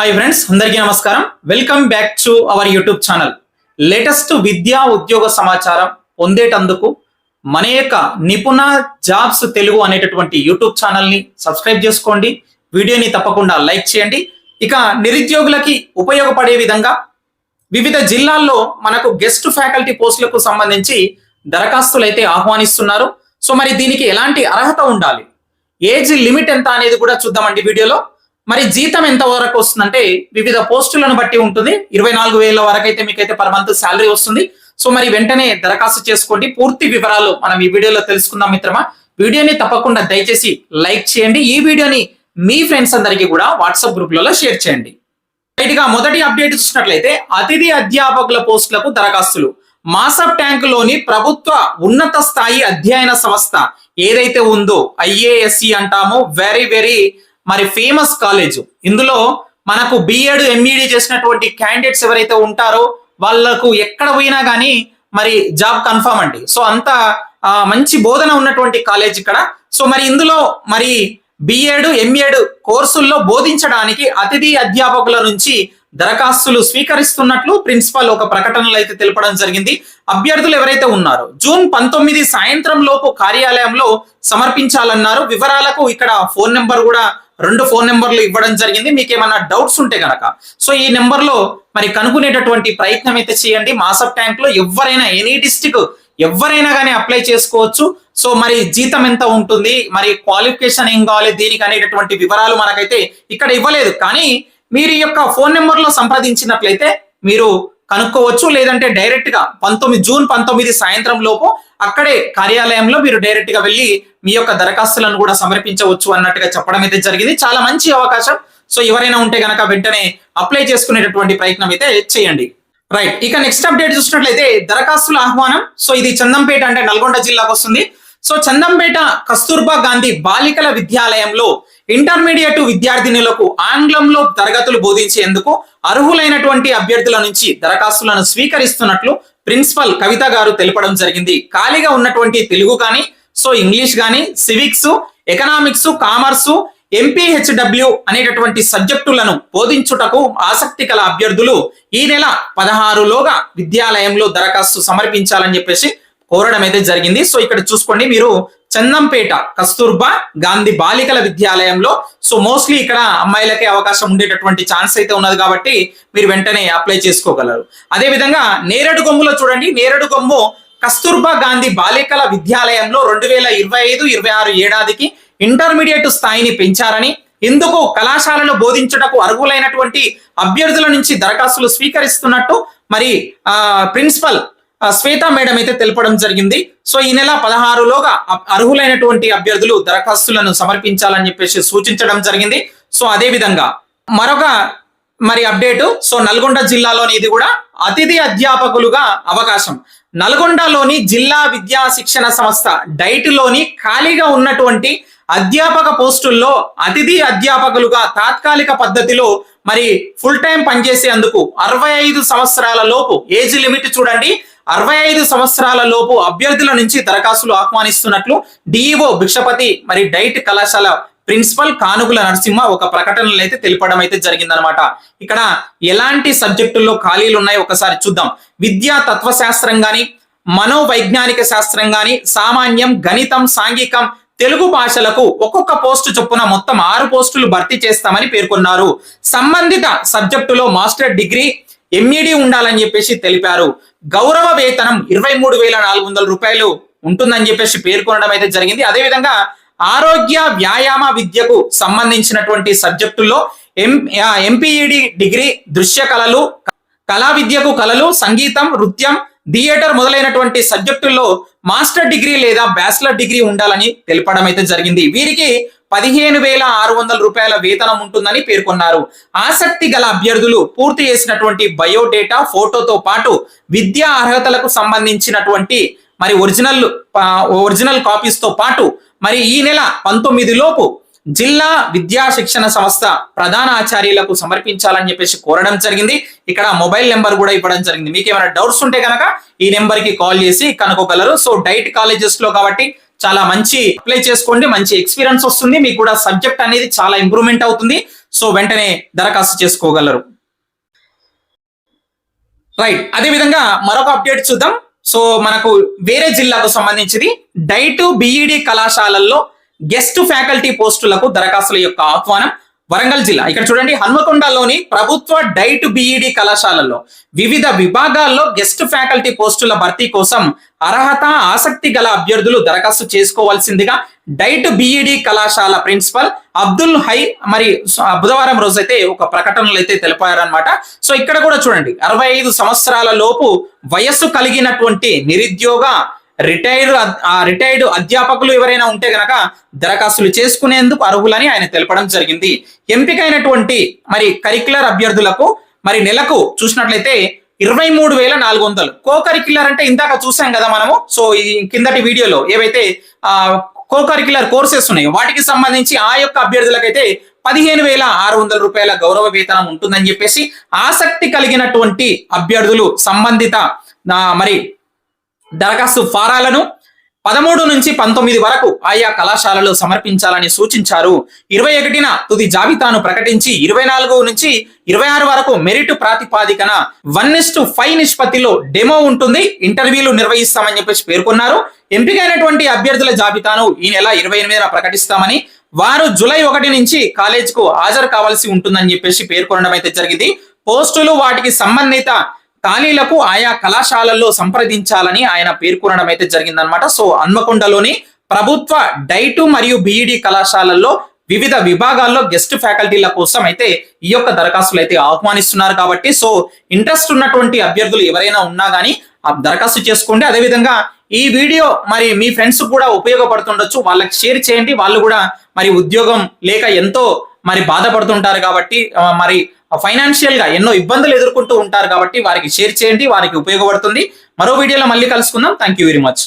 Hi friends అందరికీ నమస్కారం. Welcome back to our YouTube channel latest విద్యా ఉద్యోగ సమాచారం పొందేటందుకు మన యొక్క నిపుణ జాబ్స్ తెలుగు అనేటటువంటి యూట్యూబ్ ఛానల్ని సబ్స్క్రైబ్ చేసుకోండి. వీడియోని తప్పకుండా లైక్ చేయండి. ఇక నిరుద్యోగులకి ఉపయోగపడే విధంగా వివిధ జిల్లాల్లో మనకు గెస్ట్ ఫ్యాకల్టీ పోస్టులకు సంబంధించి దరఖాస్తులు అయితే ఆహ్వానిస్తున్నారు. సో మరి దీనికి ఎలాంటి అర్హత ఉండాలి? ఏజ్ లిమిట్ ఎంత అనేది కూడా చూద్దామండి వీడియోలో. మరి జీతం ఎంత వరకు వస్తుందంటే వివిధ పోస్టులను బట్టి ఉంటుంది. ఇరవై నాలుగు వేల వరకు అయితే మీకైతే పర్ మంత్ శాలరీ వస్తుంది. సో మరి వెంటనే దరఖాస్తు చేసుకోండి. పూర్తి వివరాలు మనం ఈ వీడియోలో తెలుసుకుందాం మిత్రమా. వీడియోని తప్పకుండా దయచేసి లైక్ చేయండి. ఈ వీడియోని మీ ఫ్రెండ్స్ అందరికీ కూడా వాట్సాప్ గ్రూప్లలో షేర్ చేయండి. రైట్గా మొదటి అప్డేట్ చూసినట్లయితే అతిథి అధ్యాపకుల పోస్టులకు దరఖాస్తులు. మాసప్ ట్యాంక్లోని ప్రభుత్వ ఉన్నత స్థాయి అధ్యయన సంస్థ ఏదైతే ఉందో ఐఏఎస్సి అంటామో వెరీ వెరీ మరి ఫేమస్ కాలేజ్ ఇందులో మనకు బిఎడ్ ఎంఈడి చేసినటువంటి క్యాండిడేట్స్ ఎవరైతే ఉంటారో వాళ్ళకు ఎక్కడ పోయినా కానీ మరి జాబ్ కన్ఫర్మ్ అండి. సో అంత మంచి బోధన ఉన్నటువంటి కాలేజ్ ఇక్కడ. సో మరి ఇందులో మరి బిఎడ్ ఎంఎడ్ కోర్సుల్లో బోధించడానికి అతిథి అధ్యాపకుల నుంచి దరఖాస్తులు స్వీకరిస్తున్నట్లు ప్రిన్సిపల్ ఒక ప్రకటనలో అయితే తెలపడం జరిగింది. అభ్యర్థులు ఎవరైతే ఉన్నారో జూన్ పంతొమ్మిది సాయంత్రం లోపు కార్యాలయంలో సమర్పించాలన్నారు. వివరాలకు ఇక్కడ ఫోన్ నెంబర్ కూడా రెండు ఫోన్ నెంబర్లు ఇవ్వడం జరిగింది. మీకు ఏమైనా డౌట్స్ ఉంటే గనక. సో ఈ నెంబర్లో మరి కనుక్కునేటటువంటి ప్రయత్నం అయితే చేయండి. మాసప్ ట్యాంక్లో ఎవరైనా ఎనీ డిస్టిక్ ఎవరైనా కానీ అప్లై చేసుకోవచ్చు. సో మరి జీతం ఎంత ఉంటుంది? మరి క్వాలిఫికేషన్ ఏం కావాలి? దీనికి అనేటటువంటి వివరాలు మనకైతే ఇక్కడ ఇవ్వలేదు. కానీ మీరు ఈ యొక్క ఫోన్ నెంబర్లో సంప్రదించినట్లయితే మీరు కనుక్కోవచ్చు లేదంటే డైరెక్ట్గా పంతొమ్మిది జూన్ పంతొమ్మిది సాయంత్రం లోపు అక్కడే కార్యాలయంలో మీరు డైరెక్ట్గా వెళ్ళి మీ యొక్క దరఖాస్తులను కూడా సమర్పించవచ్చు అన్నట్టుగా చెప్పడం అయితే జరిగింది. చాలా మంచి అవకాశం. సో ఎవరైనా ఉంటే గనక వెంటనే అప్లై చేసుకునేటటువంటి ప్రయత్నం అయితే చేయండి. రైట్. ఇక నెక్స్ట్ అప్డేట్ చూసినట్లయితే దరఖాస్తుల ఆహ్వానం. సో ఇది చందంపేట అంటే నల్గొండ జిల్లాకు వస్తుంది. సో చందంపేట కస్తూర్బా గాంధీ బాలికల విద్యాలయంలో ఇంటర్మీడియట్ విద్యార్థినులకు ఆంగ్లంలో తరగతులు బోధించేందుకు అర్హులైనటువంటి అభ్యర్థుల నుంచి దరఖాస్తులను స్వీకరిస్తున్నట్లు ప్రిన్సిపల్ కవిత గారు తెలపడం జరిగింది. ఖాళీగా ఉన్నటువంటి తెలుగు కానీ సో ఇంగ్లీష్ కానీ సివిక్స్ ఎకనామిక్స్ కామర్స్ ఎంపీహెచ్డబ్ల్యూ అనేటటువంటి సబ్జెక్టులను బోధించుటకు ఆసక్తి కల అభ్యర్థులు ఈ నెల పదహారులోగా విద్యాలయంలో దరఖాస్తు సమర్పించాలని చెప్పేసి కోరడం అయితే జరిగింది. సో ఇక్కడ చూసుకోండి మీరు చందంపేట కస్తూర్బా గాంధీ బాలికల విద్యాలయంలో. సో మోస్ట్లీ ఇక్కడ అమ్మాయిలకే అవకాశం ఉండేటటువంటి ఛాన్స్ అయితే ఉన్నది కాబట్టి మీరు వెంటనే అప్లై చేసుకోగలరు. అదే విధంగా నేరేడు కొమ్ములో చూడండి. నేరేడు కొమ్ము కస్తూర్బా గాంధీ బాలికల విద్యాలయంలో రెండు వేల ఇరవై ఐదు ఇరవై ఆరు ఏడాదికి ఇంటర్మీడియట్ స్థాయిని పెంచారని ఇందుకు కళాశాలలో బోధించుటకు అర్హులైనటువంటి అభ్యర్థుల నుంచి దరఖాస్తులు స్వీకరిస్తున్నట్టు మరి ఆ ప్రిన్సిపల్ శ్వేత మేడం అయితే తెలపడం జరిగింది. సో ఈ నెల పదహారులోగా అర్హులైనటువంటి అభ్యర్థులు దరఖాస్తులను సమర్పించాలని చెప్పేసి సూచించడం జరిగింది. సో అదే విధంగా మరొక మరి అప్డేటు సో నల్గొండ జిల్లాలోని ఇది కూడా అతిథి అధ్యాపకులుగా అవకాశం. నల్గొండలోని జిల్లా విద్యా శిక్షణ సంస్థ డైట్లోని ఖాళీగా ఉన్నటువంటి అధ్యాపక పోస్టుల్లో అతిథి అధ్యాపకులుగా తాత్కాలిక పద్ధతిలో మరి ఫుల్ టైం పనిచేసేందుకు అరవై ఐదు సంవత్సరాల లోపు ఏజ్ లిమిట్ చూడండి. అరవై ఐదు సంవత్సరాల లోపు అభ్యర్థుల నుంచి దరఖాస్తులు ఆహ్వానిస్తున్నట్లు డిఈఓ భిక్షపతి మరి డైట్ కళాశాల ప్రిన్సిపల్ కానుగుల నరసింహ ఒక ప్రకటనలో అయితే తెలిపడం అయితే జరిగిందనమాట ఇక్కడ ఎలాంటి సబ్జెక్టుల్లో ఖాళీలు ఉన్నాయో ఒకసారి చూద్దాం. విద్యా తత్వశాస్త్రం గాని మనోవైజ్ఞానిక శాస్త్రం గాని సామాన్యం గణితం సాంఘికం తెలుగు భాషలకు ఒక్కొక్క పోస్టు చొప్పున మొత్తం ఆరు పోస్టులు భర్తీ చేస్తామని పేర్కొన్నారు. సంబంధిత సబ్జెక్టులో మాస్టర్ డిగ్రీ ఎంఈడి ఉండాలని చెప్పేసి తెలిపారు. గౌరవ వేతనం ఇరవై మూడు వేల నాలుగు వందల రూపాయలు ఉంటుందని చెప్పేసి పేర్కొనడం అయితే జరిగింది. అదేవిధంగా ఆరోగ్య వ్యాయామ విద్యకు సంబంధించినటువంటి సబ్జెక్టుల్లో ఎం ఎంపీఈడి డిగ్రీ దృశ్య కళలు కళా విద్యకు కళలు సంగీతం నృత్యం థియేటర్ మొదలైనటువంటి సబ్జెక్టుల్లో మాస్టర్ డిగ్రీ లేదా బ్యాచిలర్ డిగ్రీ ఉండాలని తెలపడం అయితే జరిగింది. వీరికి పదిహేను వేల ఆరు వందల రూపాయల వేతనం ఉంటుందని పేర్కొన్నారు. ఆసక్తి గల అభ్యర్థులు పూర్తి చేసినటువంటి బయోడేటా ఫోటోతో పాటు విద్యా అర్హతలకు సంబంధించినటువంటి మరి ఒరిజినల్ ఒరిజినల్ కాపీస్తో పాటు మరి ఈ నెల పంతొమ్మిది లోపు జిల్లా విద్యా శిక్షణ సంస్థ ప్రధాన ఆచార్యులకు సమర్పించాలని చెప్పేసి కోరడం జరిగింది. ఇక్కడ మొబైల్ నెంబర్ కూడా ఇవ్వడం జరిగింది. మీకు ఏమైనా డౌట్స్ ఉంటే కనుక ఈ నెంబర్కి కాల్ చేసి కనుక్కోగలరు. సో డైట్ కాలేజెస్లో కాబట్టి చాలా మంచి అప్లై చేసుకోండి మంచి ఎక్స్పీరియన్స్ వస్తుంది మీకు కూడా సబ్జెక్ట్ అనేది చాలా ఇంప్రూవ్మెంట్ అవుతుంది. సో వెంటనే దరఖాస్తు చేసుకోగలరు. రైట్ అదే విధంగా మరొక అప్డేట్ చూద్దాం. సో మనకు వేరే జిల్లాకు సంబంధించింది. డైట్ బిఈడి కళాశాలల్లో గెస్ట్ ఫ్యాకల్టీ పోస్టులకు దరఖాస్తుల యొక్క ఆహ్వానం. వరంగల్ జిల్లా. ఇక్కడ చూడండి హన్మకొండలోని ప్రభుత్వ డైట్ బిఈడి కళాశాలల్లో వివిధ విభాగాల్లో గెస్ట్ ఫ్యాకల్టీ పోస్టుల భర్తీ కోసం అర్హత ఆసక్తి గల అభ్యర్థులు దరఖాస్తు చేసుకోవాల్సిందిగా డైట్ బిఈడి కళాశాల ప్రిన్సిపల్ అబ్దుల్ హై మరి బుధవారం రోజైతే ఒక ప్రకటనలు అయితే తెలిపారనమాట సో ఇక్కడ కూడా చూడండి అరవై ఐదు సంవత్సరాల లోపు వయస్సు కలిగినటువంటి నిరుద్యోగ రిటైర్డ్ రిటైర్డ్ అధ్యాపకులు ఎవరైనా ఉంటే గనక దరఖాస్తులు చేసుకునేందుకు అర్హులని ఆయన తెలపడం జరిగింది. ఎంపికైనటువంటి మరి కరిక్యులర్ అభ్యర్థులకు మరి నెలకు చూసినట్లయితే ఇరవై మూడు వేల నాలుగు వందలు. కో కరిక్యులర్ అంటే ఇందాక చూసాం కదా మనము. సో ఈ కిందటి వీడియోలో ఏవైతే ఆ కో కరిక్యులర్ కోర్సెస్ ఉన్నాయో వాటికి సంబంధించి ఆ యొక్క అభ్యర్థులకైతే పదిహేను వేల ఆరు వందల రూపాయల గౌరవ వేతనం ఉంటుందని చెప్పేసి ఆసక్తి కలిగినటువంటి అభ్యర్థులు సంబంధిత మరి దరఖాస్తు ఫారాలను పదమూడు నుంచి పంతొమ్మిది వరకు ఆయా కళాశాలలో సమర్పించాలని సూచించారు. ఇరవై ఒకటిన తుది జాబితాను ప్రకటించి ఇరవై నాలుగు నుంచి ఇరవై ఆరు వరకు మెరిట్ ప్రాతిపాదికన వన్ టు ఫైవ్ నిష్పత్తిలో డెమో ఉంటుంది. ఇంటర్వ్యూలు నిర్వహిస్తామని చెప్పేసి పేర్కొన్నారు. ఎంపికైనటువంటి అభ్యర్థుల జాబితాను ఈ నెల ఇరవై ఎనిమిదిన ప్రకటిస్తామని వారు జూలై ఒకటి నుంచి కాలేజ్కు హాజరు కావాల్సి ఉంటుందని చెప్పేసి పేర్కొనడం అయితే జరిగింది. పోస్టులు వాటికి సంబంధిత ఖాళీలకు ఆయా కళాశాలల్లో సంప్రదించాలని ఆయన పేర్కొనడం అయితే జరిగిందనమాట సో హన్మకొండలోని ప్రభుత్వ డైటు మరియు బిఈడి కళాశాలల్లో వివిధ విభాగాల్లో గెస్ట్ ఫ్యాకల్టీల కోసం అయితే ఈ యొక్క దరఖాస్తులు అయితే ఆహ్వానిస్తున్నారు కాబట్టి సో ఇంట్రెస్ట్ ఉన్నటువంటి అభ్యర్థులు ఎవరైనా ఉన్నా కానీ ఆ దరఖాస్తు చేసుకోండి. అదేవిధంగా ఈ వీడియో మరి మీ ఫ్రెండ్స్ కూడా ఉపయోగపడుతుండొచ్చు. వాళ్ళకి షేర్ చేయండి. వాళ్ళు కూడా మరి ఉద్యోగం లేక ఎంతో మరి బాధపడుతుంటారు కాబట్టి మరి ఫైనాన్షియల్గా ఎన్నో ఇబ్బందులు ఎదుర్కొంటూ ఉంటారు కాబట్టి వారికి షేర్ చేయండి వారికి ఉపయోగపడుతుంది. మరో వీడియోలో మళ్ళీ కలుసుకుందాం. Thank you very much